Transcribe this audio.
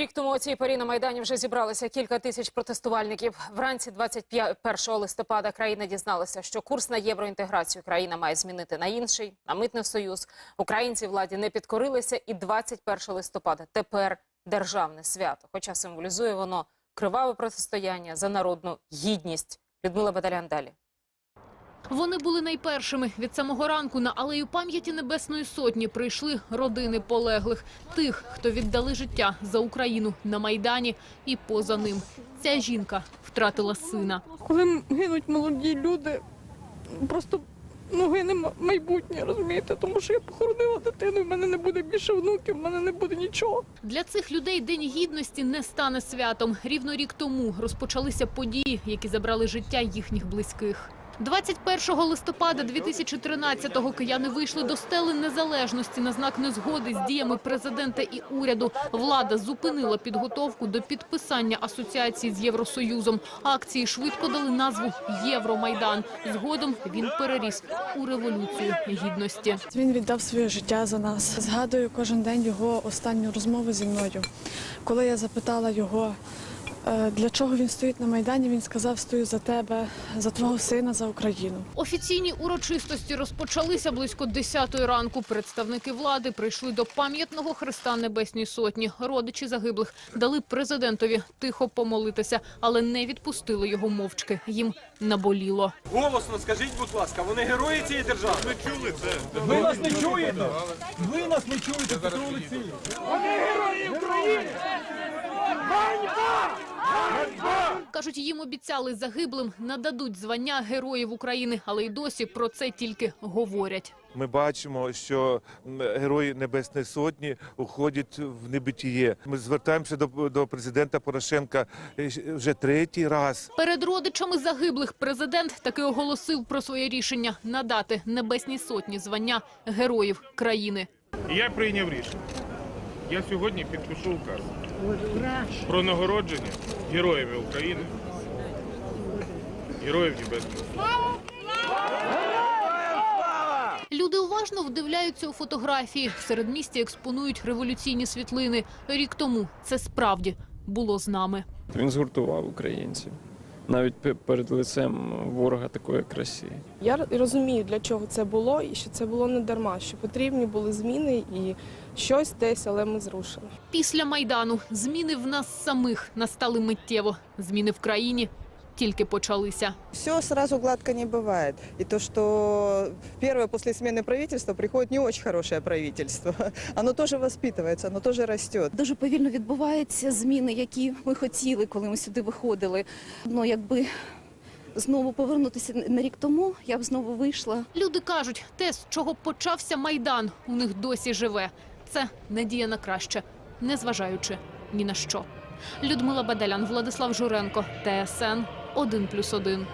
Рік тому у цій порі на Майдані вже зібралося кілька тисяч протестувальників. Вранці 21 листопада країна дізналася, що курс на євроінтеграцію країна має змінити на інший, на митний союз. Українці владі не підкорилися і 21 листопада тепер державне свято. Хоча символізує воно криваве протистояння за народну гідність. Людмила Бадалян далі. Вони були найпершими. Від самого ранку на алею пам'яті Небесної Сотні прийшли родини полеглих. Тих, хто віддали життя за Україну на Майдані і поза ним. Ця жінка втратила сина. Коли гинуть молоді люди, просто ну, гине майбутнє, розумієте? Тому що я похоронила дитину, в мене не буде більше внуків, в мене не буде нічого. Для цих людей День гідності не стане святом. Рівно рік тому розпочалися події, які забрали життя їхніх близьких. 21 листопада 2013-го кияни вийшли до стели незалежності на знак незгоди з діями президента і уряду. Влада зупинила підготовку до підписання асоціації з Євросоюзом. Акції швидко дали назву Євромайдан. Згодом він переріс у революцію гідності. Він віддав своє життя за нас. Згадую кожен день його останню розмову зі мною. Коли я запитала його, для чого він стоїть на Майдані, він сказав: стою за тебе, за твого сина, за Україну. Офіційні урочистості розпочалися близько 10 ранку. Представники влади прийшли до пам'ятного хреста Небесній Сотні. Родичі загиблих дали президентові тихо помолитися, але не відпустили його мовчки. Їм наболіло. Голосно скажіть, будь ласка, вони герої цієї держави. Ви чули це? Ви нас не чуєте? Ви нас не чуєте, Петро Олексійович. Кажуть, їм обіцяли загиблим нададуть звання героїв України, але й досі про це тільки говорять. Ми бачимо, що герої Небесної Сотні уходять в небитіє. Ми звертаємося до, до президента Порошенка е, вже третій раз. Перед родичами загиблих президент таки оголосив про своє рішення надати Небесній Сотні звання героїв країни. Я прийняв рішення. Я сьогодні підпишу указ про нагородження героями України, героїв Небесної. Люди уважно вдивляються у фотографії. В середмісті експонують революційні світлини. Рік тому це справді було з нами. Він згуртував українців навіть перед лицем ворога такої як Росії. Я розумію, для чого це було, і що це було не дарма, що потрібні були зміни і щось десь, але ми зрушили. Після майдану зміни в нас самих настали миттєво. Зміни в країні тільки почалися. Все сразу гладко не бывает. И то, что первое после смены правительства приходит не очень хорошее правительство. Оно тоже воспитывается, оно тоже растет. Дуже повільно відбуваються зміни, які ми хотіли, коли ми сюди виходили. Ну, якби знову повернутися на рік тому, я б знову вийшла. Люди кажуть, те, з чого почався майдан, у них досі живе. Це надія на краще, незважаючи ні на що. Людмила Бадалян, Владислав Журенко, ТСН 1+,1.